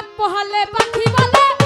রাত পোহালে পাখি বলে